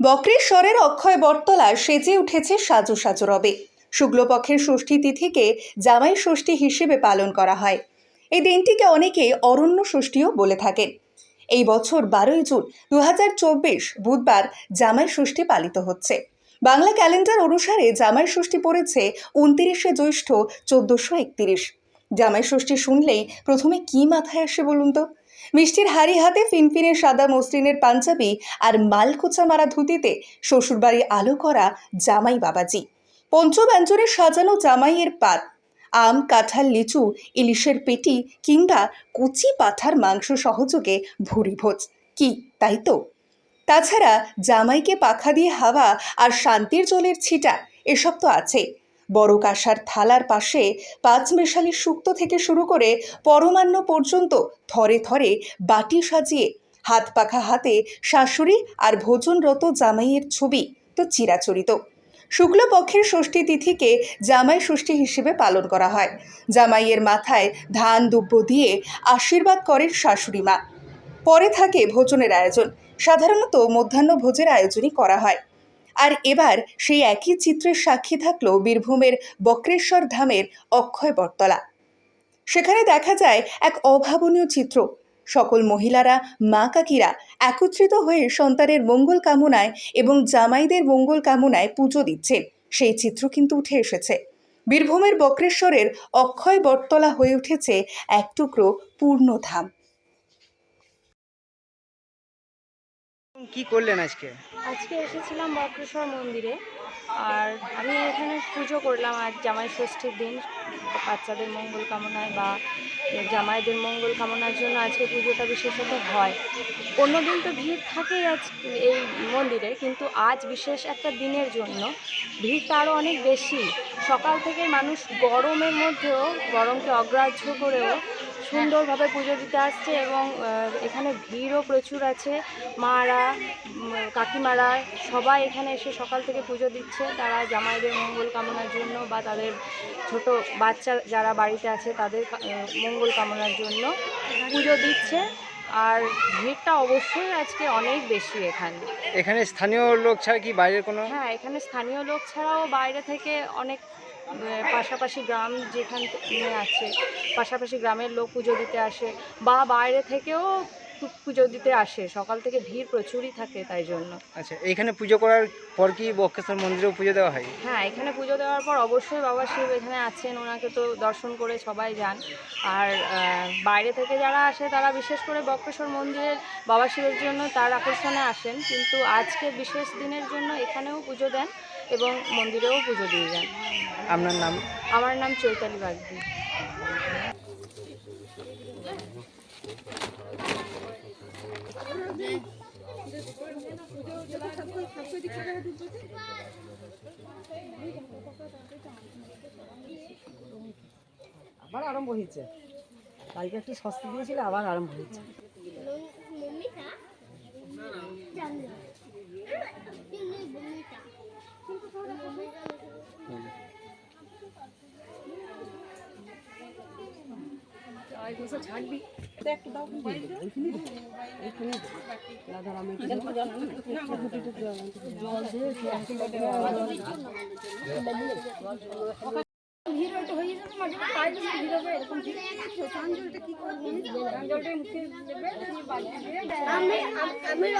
বক্রেশ্বরের অক্ষয় বটতলা সেজে উঠেছে সাজু সাজু রবে। শুক্লপক্ষের ষষ্ঠী তিথিকে জামাই ষষ্ঠী হিসেবে পালন করা হয়। এই দিনটিকে অনেকে অরণ্য ষষ্ঠীও বলে থাকেন। এই বছর বারোই জুন দু হাজার চব্বিশ বুধবার জামাই ষষ্ঠী পালিত হচ্ছে। বাংলা ক্যালেন্ডার অনুসারে জামাই ষষ্ঠী পড়েছে উনতিরিশে জ্যৈষ্ঠ চোদ্দোশো একত্রিশ। জামাই ষষ্ঠী শুনলেই প্রথমে কি মাথায় আসে বলুন তো? মিষ্টির হাড়ি হাতে ফিনফিনে সাদা মসৃণের পাঞ্জাবি আর মালকোচা মারা ধুতিতে শ্বশুরবাড়ি আলো করা জামাই বাবাজি। পঞ্চব্যঞ্জনে সাজানো জামাইয়ের পাত, আম, কাঁঠাল, লিচু, ইলিশের পেটি কিংবা কুচি পাঠার মাংস সহযোগে ভুরি ভোজ। কি, তাই তো? তাছাড়া জামাইকে পাখা দিয়ে হাওয়া আর শান্তির জলের ছিটা, এসব তো আছে। বড় কাঁসার থালার পাশে পাঁচ মেশালি শুক্তো থেকে শুরু করে পরমান্ন পর্যন্ত থরে থরে বাটি সাজিয়ে হাত পাখা হাতে শাশুড়ি আর ভোজনরত জামাইয়ের ছবি তো চিরাচরিত। শুক্লপক্ষের ষষ্ঠী তিথিকে জামাই ষষ্ঠী হিসেবে পালন করা হয়। জামাইয়ের মাথায় ধান দুব্য দিয়ে আশীর্বাদ করেন শাশুড়ি মা। পরে থাকে ভোজনের আয়োজন। সাধারণত মধ্যাহ্ন ভোজের আয়োজনই করা হয়। আর এবার সেই একই চিত্রের সাক্ষী থাকল বীরভূমের বক্রেশ্বর ধামের অক্ষয় বটতলা। সেখানে দেখা যায় এক অভাবনীয় চিত্র। সকল মহিলারা, মা কাকিরা একত্রিত হয়ে সন্তানের মঙ্গল কামনায় এবং জামাইদের মঙ্গল কামনায় পুজো দিচ্ছেন। সেই চিত্র কিন্তু উঠে এসেছে। বীরভূমের বক্রেশ্বরের অক্ষয় বটতলা হয়ে উঠেছে এক টুকরো পূর্ণধাম কি করলেন আজকে? আজকে এসেছিলাম বক্রেশ্বর মন্দিরে। আর আমি এখানে পুজো করলাম আজ জামাই ষষ্ঠীর দিন। বাচ্চাদের মঙ্গল কামনায় বা জামাইদের মঙ্গল কামনার জন্য আজকে পুজোটা বিশেষত হয়। অন্য দিন তো ভিড় থাকেই আজ এই মন্দিরে, কিন্তু আজ বিশেষ একটা দিনের জন্য। ভিড়টা আরও অনেক বেশি। সকাল থেকে মানুষ গরমের মধ্যেও গরমকে অগ্রাহ্য করেও সুন্দরভাবে পুজো দিতে আসছে এবং এখানে ভিড়ও প্রচুর আছে। মারা কাকিমারা সবাই এখানে এসে সকাল থেকে পুজো দিচ্ছে। তারা জামাইদের মঙ্গল কামনার জন্য বা তাদের ছোট বাচ্চা যারা বাড়িতে আছে তাদের মঙ্গল কামনার জন্য পুজো দিচ্ছে। আর ভিড়টা অবশ্যই আজকে অনেক বেশি এখানে। এখানে স্থানীয় লোক ছাড়া কি বাইরের কোনো? হ্যাঁ এখানে স্থানীয় লোক ছাড়াও বাইরে থেকে অনেক পাশাপাশি গ্রাম যেখান আছে পাশাপাশি গ্রামের লোক পুজো দিতে আসে বা বাইরে থেকেও পুজো দিতে আসে। সকাল থেকে ভিড় প্রচুরই থাকে তাই জন্য। আচ্ছা এখানে পুজো করার পর কি বক্রেশ্বর মন্দিরেও পুজো দেওয়া হয়? হ্যাঁ এখানে পুজো দেওয়ার পর অবশ্যই বাবা শিব এখানে আছেন ওনাকে তো দর্শন করে সবাই যান। আর বাইরে থেকে যারা আসে তারা বিশেষ করে বক্রেশ্বর মন্দিরের বাবা শিবের জন্য তার আকর্ষণে আসেন। কিন্তু আজকে বিশেষ দিনের জন্য এখানেও পুজো দেন এবং মন্দিরেও পুজো দিয়ে যান। আপনার নাম? আমার নাম চৈতালি বাগদি। আবার আরম্ভ হয়েছে। কালকে একটু সস্তা দিয়েছিল আবার আরম্ভ হয়েছে। ছাড়বি। একটু দাও আমি আমি